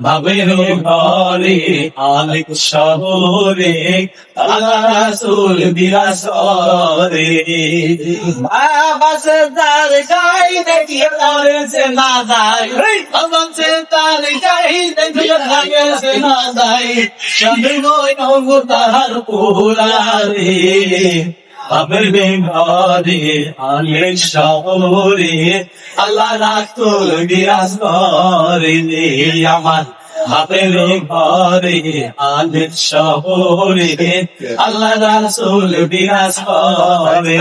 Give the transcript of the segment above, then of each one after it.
বাবের ঘরে আলিক শহরে বিরাজ করে বাবা সে তার গাই দেখিয়ে তারে সে না যায়। বাবা সে তার গাই দেখিয়ে তারে সে না যায়। শাহের অঙ্গ তাহার পোরা রে বাবের ঘরে আলিক শহরে, আল্লাহ রাসূল বিরাজ করে আমার বাপের ঘরে আলের শহরে, আল্লাহ রাসূল বিরাজ করে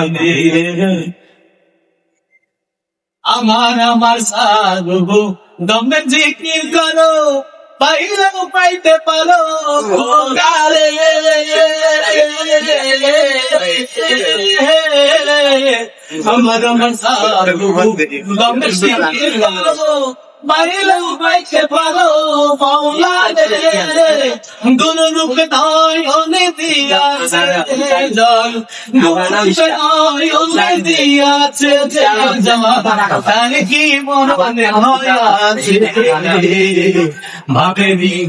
আমার আমার সাধু দমে জিকির করো। পাইলেও পাইতে পারো গালে আমার দমে জিকির করো পাইলেও পাইতে পারো মাওলা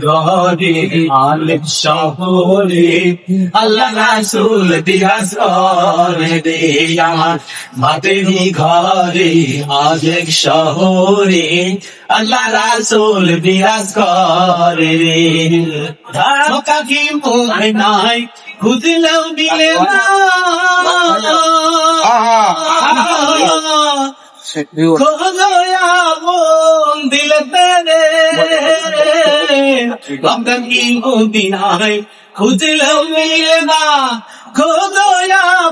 ঘরে আলেক শহরে আল্লাহ রাসূল দিয়াস করে দে আমার ভাবেরি ঘরে আলেক শহরে আল্লাহ রাসূল বিরাজ করে রে। ধমকা কি মনে নাই? খুঁজলেও মিলে না। দিলে ধমকা কি নাই খুঁজলেও মিলে না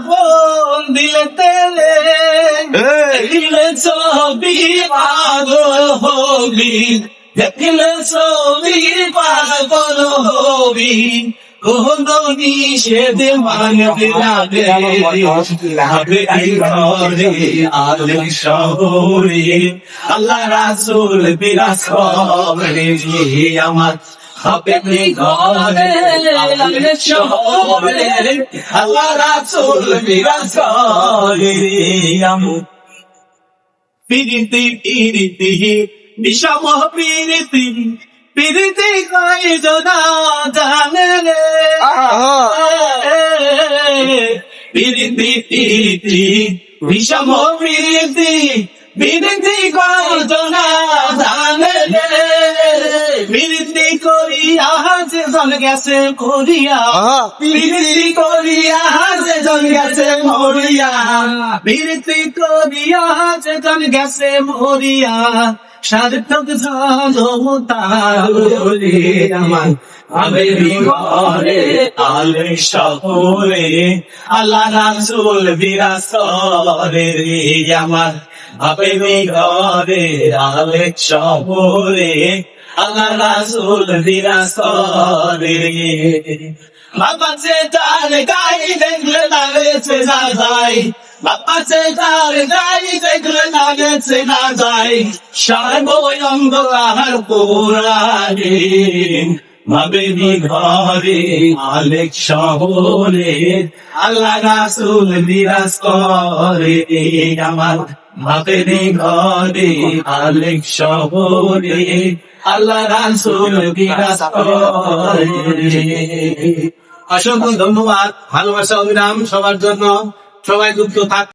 মন দিলে তেরে দেখলে ছবি পাগল হবি দেখলে ছবি পাগল হবি। কোন নিষেধ মানবে লাগে লাগে এই ঘরে আলে শহরে। আল্লাহ রাসূল বিরাজ করে আমার হবে ঘরে শহরে আল্লাহ রাসূল বিরাজ করে আমার পিরিতি পিরিতি বিষম পিরিতি পিরিতি কয় জনা জানে পিরিতি পিরিতি বিষম পিরিতি পিরিতি কয় জনা জানে রে পিরিতি যে জন গেছে করিয়া পিরিতি করিয়া যে জন গেছে মরিয়া। পিরিতি করিয়া যে জন গেছে মরিয়া। সার্থক আমার আবেরি ঘরে আলে শহরে আল্লাহ রাসূল বিরাজ করে রে আমার ঘরে আলে শহরে আল্লাহ রাসূল বিরাজ করে রে বাবা সে তার গাই দেখলে লাগেছে না যায়। বাবা সে তার গাই দেখলে লাগেছে না যায়। সারবই অন্ধকার পোড়ারে ভাবেরি ঘরে আলেক শহরে আল্লাহ রাসূল বিরাজ করে আমার ভাবেরি ঘরে আলেক শহরে আল্লাহ অসংখ্য ধন্যবাদ ভালোবাসা অবিরাম সবার জন্য। সবাই যুক্ত থাক।